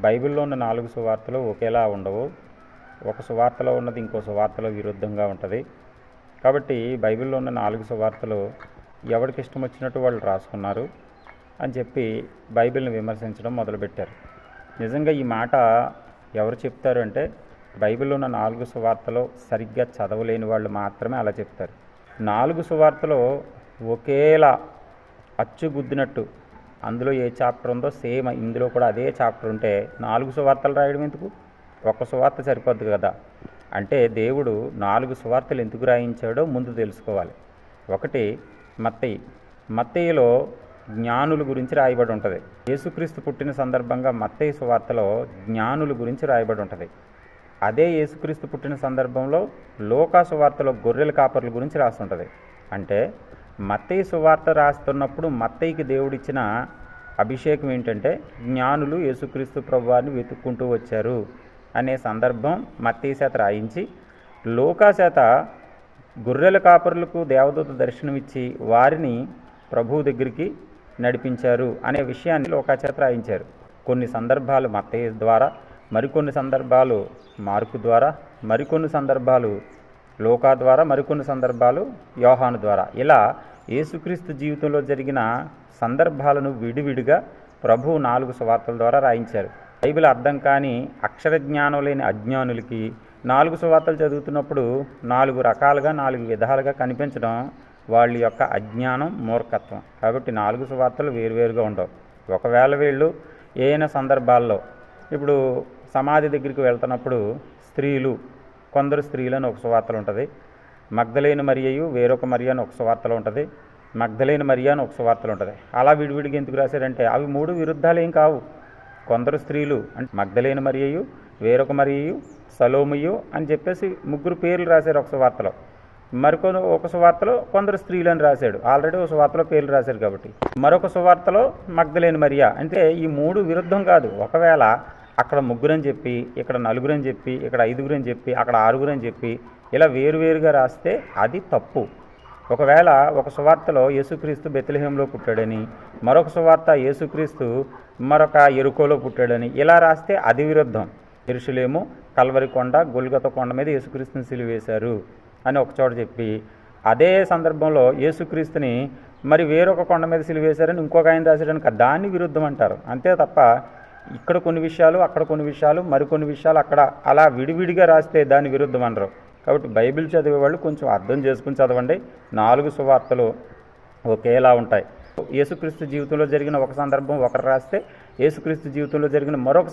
బైబిల్లో ఉన్న నాలుగు సువార్తలు ఒకేలా ఉండవు. ఒక సువార్తలో ఉన్నది ఇంకో సువార్తలో విరుద్ధంగా ఉంటుంది. కాబట్టి బైబిల్లో ఉన్న నాలుగు సువార్తలు ఎవరికి ఇష్టం వచ్చినట్టు వాళ్ళు రాసుకున్నారు అని చెప్పి బైబిల్ని విమర్శించడం మొదలుపెట్టారు. నిజంగా ఈ మాట ఎవరు చెప్తారు అంటే బైబిల్లో ఉన్న నాలుగు సువార్తలు సరిగ్గా చదవలేని వాళ్ళు మాత్రమే అలా చెప్తారు. నాలుగు సువార్తలు ఒకేలా అచ్చుగుద్దినట్టు అందులో ఏ చాప్టర్ ఉందో సేమ్ ఇందులో కూడా అదే చాప్టర్ ఉంటే నాలుగు సువార్తలు రాయడం ఎందుకు? ఒక సువార్త సరిపోద్ది కదా. అంటే దేవుడు నాలుగు సువార్తలు ఎందుకు రాయించాడో ముందు తెలుసుకోవాలి. ఒకటి మత్తయి. మత్తయ్యలో జ్ఞానుల గురించి రాయబడి ఉంటుంది. యేసుక్రీస్తు పుట్టిన సందర్భంగా మత్తయి సువార్తలో జ్ఞానుల గురించి రాయబడి ఉంటుంది. అదే యేసుక్రీస్తు పుట్టిన సందర్భంలో లోకా సువార్తలో గొర్రెల కాపర్ల గురించి రాస్తుంటుంది అంటే మత్తయి సువార్త రాస్తున్నప్పుడు మత్తయికి దేవుడిచ్చిన అభిషేకం ఏంటంటే జ్ఞానులు యేసుక్రీస్తు ప్రభువారిని వెతుక్కుంటూ వచ్చారు అనే సందర్భం మత్తయి చేత రాయించి లోకా చేత గొర్రెల కాపరులకు దేవదూత దర్శనమిచ్చి వారిని ప్రభువు దగ్గరికి నడిపించారు అనే విషయాన్ని లోకాచేత రాయించారు. కొన్ని సందర్భాలు మత్తయ్య ద్వారా మరికొన్ని సందర్భాలు మార్కు ద్వారా మరికొన్ని సందర్భాలు లోకా ద్వారా మరికొన్ని సందర్భాలు యోహాను ద్వారా. ఇలా యేసుక్రీస్తు జీవితంలో జరిగిన సందర్భాలను విడివిడిగా ప్రభువు నాలుగు సువార్తల ద్వారా రాయించారు. బైబిల్ అర్థం కాని అక్షర జ్ఞానం లేని అజ్ఞానులకి నాలుగు సువార్తలు చదువుతున్నప్పుడు నాలుగు రకాలుగా నాలుగు విధాలుగా కనిపించడం వాళ్ళ యొక్క అజ్ఞానం మూర్ఖత్వం. కాబట్టి నాలుగు సువార్తలు వేరువేరుగా ఉండవు. ఒకవేళ వీళ్ళు ఏదైనా సందర్భాల్లో ఇప్పుడు సమాధి దగ్గరికి వెళ్తున్నప్పుడు స్త్రీలు కొందరు స్త్రీలను ఒక సువార్తలు ఉంటుంది. మగ్ధలేని మరియయు వేరొక మరియాను ఒక సువార్తలు ఉంటుంది. మగ్ధలేని మరియాను ఒక సువార్తలు ఉంటుంది. అలా విడివిడిగా ఎందుకు రాశారంటే అవి మూడు విరుద్ధాలు ఏం కావు. కొందరు స్త్రీలు అంటే మగ్ధలేని మరియయు వేరొక మరియు సలోమయు అని చెప్పేసి ముగ్గురు పేర్లు రాశారు ఒక సువార్తలో. మరికొ ఒక సువార్తలో కొందరు స్త్రీలు అని రాశాడు. ఆల్రెడీ ఒక సువార్తలో పేర్లు రాశారు కాబట్టి. మరొక సువార్తలో మగ్ధలేని మరియా అంటే ఈ మూడు విరుద్ధం కాదు. ఒకవేళ అక్కడ ముగ్గురని చెప్పి ఇక్కడ నలుగురని చెప్పి ఇక్కడ ఐదుగురని చెప్పి అక్కడ ఆరుగురని చెప్పి ఇలా వేరువేరుగా రాస్తే అది తప్పు. ఒకవేళ ఒక సువార్తలో యేసుక్రీస్తు బెత్లహేంలో పుట్టాడని మరొక సువార్త యేసుక్రీస్తు మరొక ఎరుకోలో పుట్టాడని ఇలా రాస్తే అది విరుద్ధం. ఎరుషులేము కల్వరి కొండ గొల్గత కొండ మీద యేసుక్రీస్తుని సిలివేశారు అని ఒక చోట చెప్పి అదే సందర్భంలో యేసుక్రీస్తుని మరి వేరొక కొండ మీద సిలివేశారని ఇంకొక ఆయన రాశాడని కాదు, దాన్ని విరుద్ధం అంటారు. అంతే తప్ప ఇక్కడ కొన్ని విషయాలు అక్కడ కొన్ని విషయాలు మరికొన్ని విషయాలు అక్కడ అలా విడివిడిగా రాస్తే దాని విరుద్ధం అనరు. కాబట్టి బైబిల్ చదివే వాళ్ళు కొంచెం అర్థం చేసుకుని చదవండి. నాలుగు సువార్తలు ఒకేలా ఉంటాయి. యేసుక్రీస్తు జీవితంలో జరిగిన ఒక సందర్భం ఒకరు రాస్తే యేసుక్రీస్తు జీవితంలో జరిగిన మరొక